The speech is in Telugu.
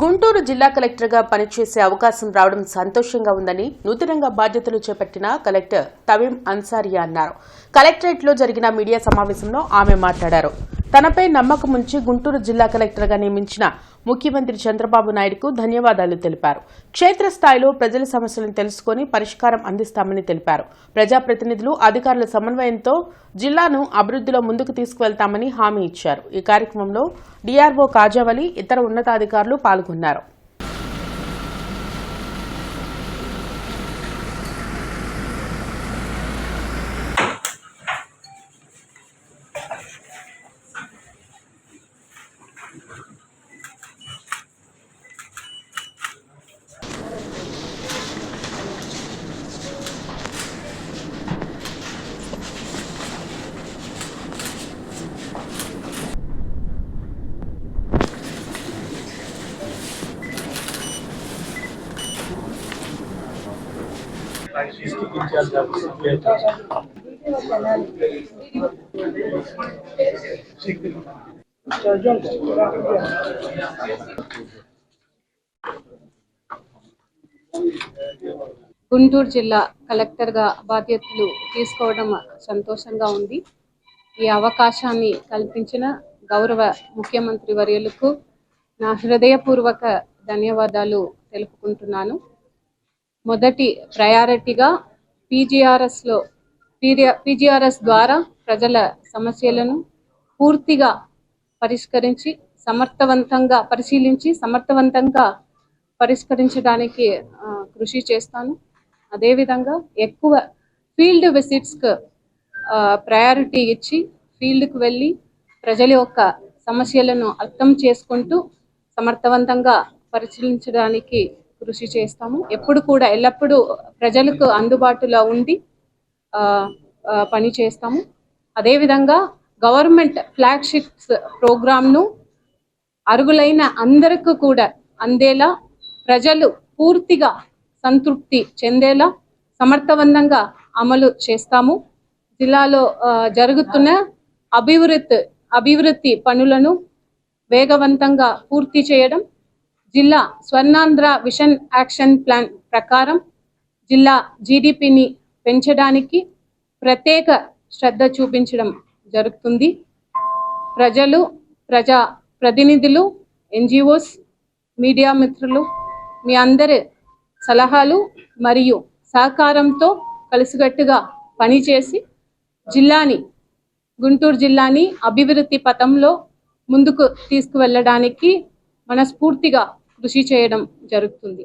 గుంటూరు జిల్లా కలెక్టర్గా పనిచేసే అవకాశం రావడం సంతోషంగా ఉందని నూతనంగా బాధ్యతలు చేపట్టిన కలెక్టర్ తవీం అన్సారియా అన్నారు. కలెక్టరేట్లో జరిగిన మీడియా సమావేశంలో ఆమె మాట్లాడారు. తనపై నమ్మకం ఉంచి గుంటూరు జిల్లా కలెక్టర్గా నియమించిన ముఖ్యమంత్రి చంద్రబాబు నాయుడుకు ధన్యవాదాలు తెలిపారు. క్షేత్రస్థాయిలో ప్రజల సమస్యలను తెలుసుకుని పరిష్కారం అందిస్తామని తెలిపారు. ప్రజాప్రతినిధులు అధికారుల సమన్వయంతో జిల్లాను అభివృద్ధిలో ముందుకు తీసుకువెళ్తామని హామీ ఇచ్చారు. ఈ కార్యక్రమంలో డిఆర్ఓ కాజావలి ఇతర ఉన్నతాధికారులు పాల్గొన్నారు. గుంటూరు జిల్లా కలెక్టర్గా బాధ్యతలు తీసుకోవడం సంతోషంగా ఉంది. ఈ అవకాశాన్ని కల్పించిన గౌరవ ముఖ్యమంత్రి వర్యులకు నా హృదయపూర్వక ధన్యవాదాలు తెలుపుకుంటున్నాను. మొదటి ప్రయారిటీగా పీజీఆర్ఎస్లో పీజీఆర్ఎస్ ద్వారా ప్రజల సమస్యలను పూర్తిగా పరిష్కరించి సమర్థవంతంగా పరిశీలించి సమర్థవంతంగా పరిష్కరించడానికి కృషి చేస్తాను. అదేవిధంగా ఎక్కువ ఫీల్డ్ విజిట్స్కి ప్రయారిటీ ఇచ్చి ఫీల్డ్కి వెళ్ళి ప్రజల యొక్క సమస్యలను అర్థం చేసుకుంటూ సమర్థవంతంగా పరిశీలించడానికి కృషి చేస్తాము. ఎప్పుడు కూడా ఎల్లప్పుడూ ప్రజలకు అందుబాటులో ఉండి ఆ, పని చేస్తాము. అదేవిధంగా గవర్నమెంట్ ఫ్లాగ్షిప్స్ ప్రోగ్రామ్ను అరుగులైన అందరికీ కూడా అందేలా ప్రజలు పూర్తిగా సంతృప్తి చెందేలా సమర్థవంతంగా అమలు చేస్తాము. జిల్లాలో ఆ, జరుగుతున్న అభివృద్ధి అభివృద్ధి పనులను వేగవంతంగా పూర్తి చేయడం జిల్లా స్వర్ణాంధ్ర విషన్ యాక్షన్ ప్లాన్ ప్రకారం జిల్లా జీడిపిని పెంచడానికి ప్రత్యేక శ్రద్ధ చూపించడం జరుగుతుంది. ప్రజలు ప్రజా ప్రతినిధులు ఎన్జిఓస్ మీడియా మిత్రులు మీ అందరి సలహాలు మరియు సహకారంతో కలిసికట్టుగా పనిచేసి జిల్లాని గుంటూరు జిల్లాని అభివృద్ధి పథంలో ముందుకు తీసుకువెళ్ళడానికి మనస్ఫూర్తిగా కృషి చేయడం జరుగుతుంది.